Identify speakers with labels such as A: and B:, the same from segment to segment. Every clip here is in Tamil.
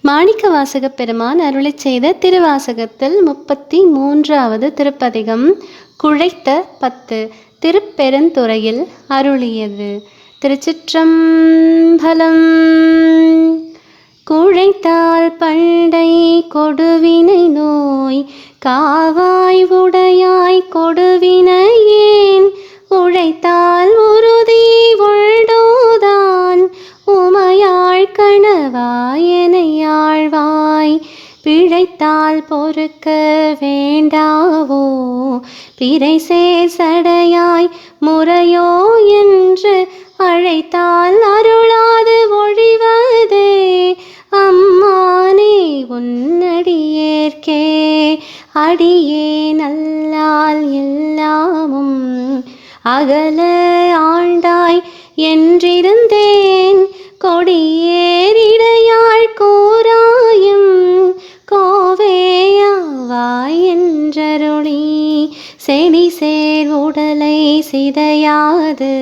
A: மாணிக்க வாசக பெருமான் அருளை செய்த திருவாசகத்தில் முப்பத்தி மூன்றாவது திருப்பதிகம் குழைத்த பத்து திருப்பெருந்துறையில் அருளியது. திருச்சிற்றம்பலம். குழைத்தால் பண்டை கொடுவினை நோய் காவாய் உடையாய் கொடுவினை மறக்க வேண்டாவோ? பிறை சடையாய் முறையோ என்று அழைத்தால் அருளாது ஒழிவதே. அம்மானே உன்னடியேற்கே. அடியே நல்லால் எல்லாமும் அகல ஆண்டாய் என்றிருந்தேன். கொடியே சிதையாது.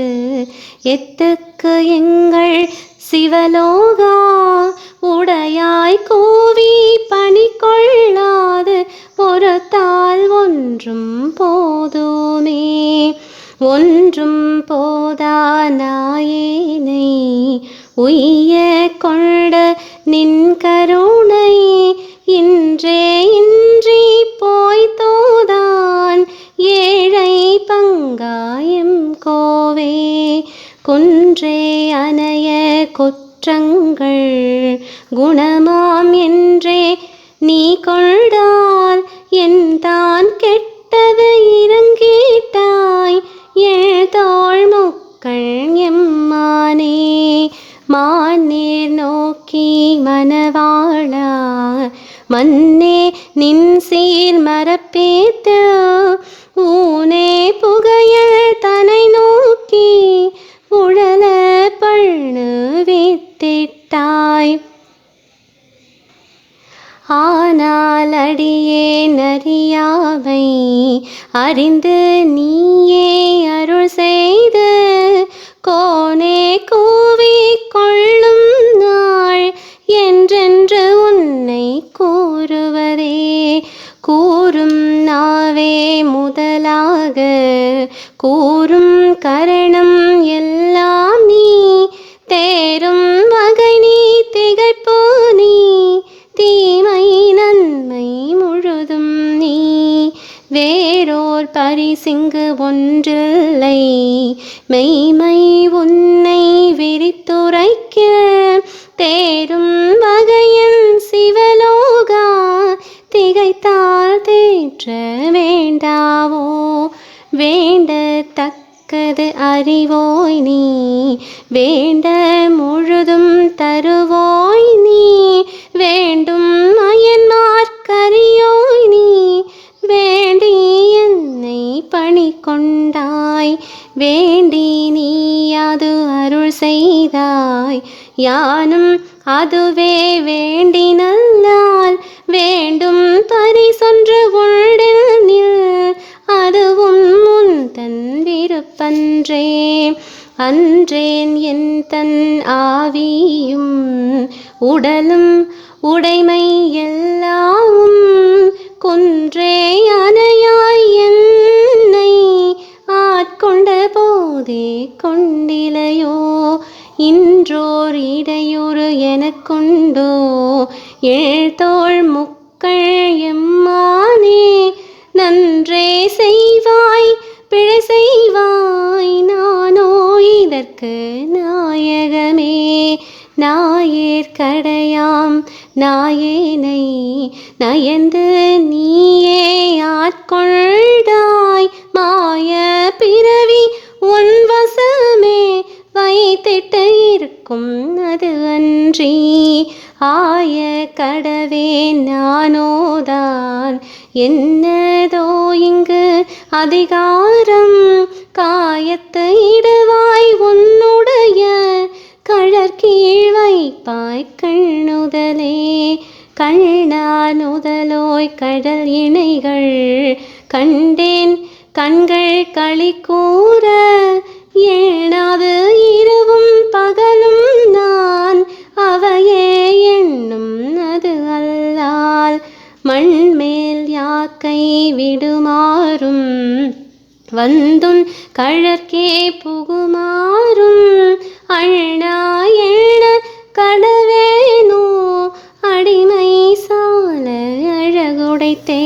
A: எத்துக்கு எங்கள் சிவலோகா உடையாய் கூவி பணி கொள்ளாது பொறுத்தால் ஒன்றும் போதுமே. ஒன்றும் போதானாயேனை. உய்ய கொண்ட நின் கருணை குற்றங்கள் குணமாம் என்றே நீ கொள்டால் என் தான் கெட்டது இறங்கிட்டாய். எழுதோள் முக்கள் எம்மானே மாநீர் நோக்கி மனவாழா மன்னே நின் சீர் மரப்பேத்து. ஆனால் அடியே நறியாவை அறிந்து நீயே அருள் செய்து பெற்றோர் பரிசிங்கு ஒன்றில்லை. மெய்மை உன்னை விரித்துரைக்க தேரும் வகையில் சிவலோகா. திகைத்தால் தேற்ற வேண்டாவோ? வேண்டத்தக்கது அறிவோய் நீ. வேண்ட முழுதும் தருவோ? செய்தாய். யானும் அதுவே வேண்டி நல்லால் வேண்டும் பரிசொன்று உள்ளில் அதுவும் முன் தன் விருப்பன்றே. அன்றேன் என் தன் ஆவியும். உடலும் உடைமை எல்லாவும் குன்றே. எனக்குண்டோ? ஏழ்தோள் முக்கள் எம்மானே நன்றே செய்வாய் பிழை செய்வாய் நானோ இதற்கு நாயகமே. நாயேர் கடையாம் நாயேனை நயந்து நீயே ஆட்கொள்தாய் மாய பிறவி உன் வசமே. வைத்திட்டு இருக்கும் அது அன்றி. ஆய கடவே நானோதான். என்னதோ இங்கு அதிகாரம் காயத்தை இடுவாய் உன்னுடைய கழற்கீழ் வைப்பாய் கண்ணுதலே. கண்ணானுதலோய் கடல் இணைகள் கண்டேன் கண்கள் களி கூற ஏனாது இரவும் பகலும் நான் அவையே எண்ணும் அது அல்லால். மண்மேல் யாக்கை விடுமாறும் வந்தும் கழற்கே புகுமாறும் அண்ணா எண்ண கடவேனோ அடிமை சால அழகுடைத்தே.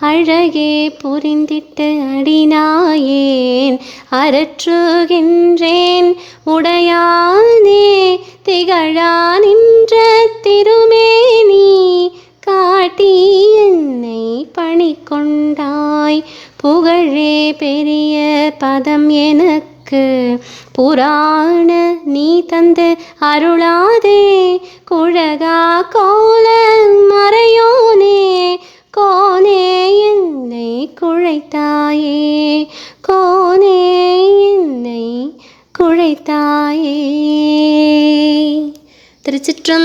A: அழகே புரிந்திட்டு அடினாயேன். அரற்றுகின்றேன் உடையானே திகழா நின்ற திருமேனி. காட்டி என்னை பணி கொண்டாய் புகழே பெரிய பதம் எனக்கு. புராண நீ தந்து அருளாதே. குழகா கோல மறையோனே. கோனே என்னை குழைத்தாயே கோனே என்னை குழைத்தாயே. திருச்சிற்றம்பலம்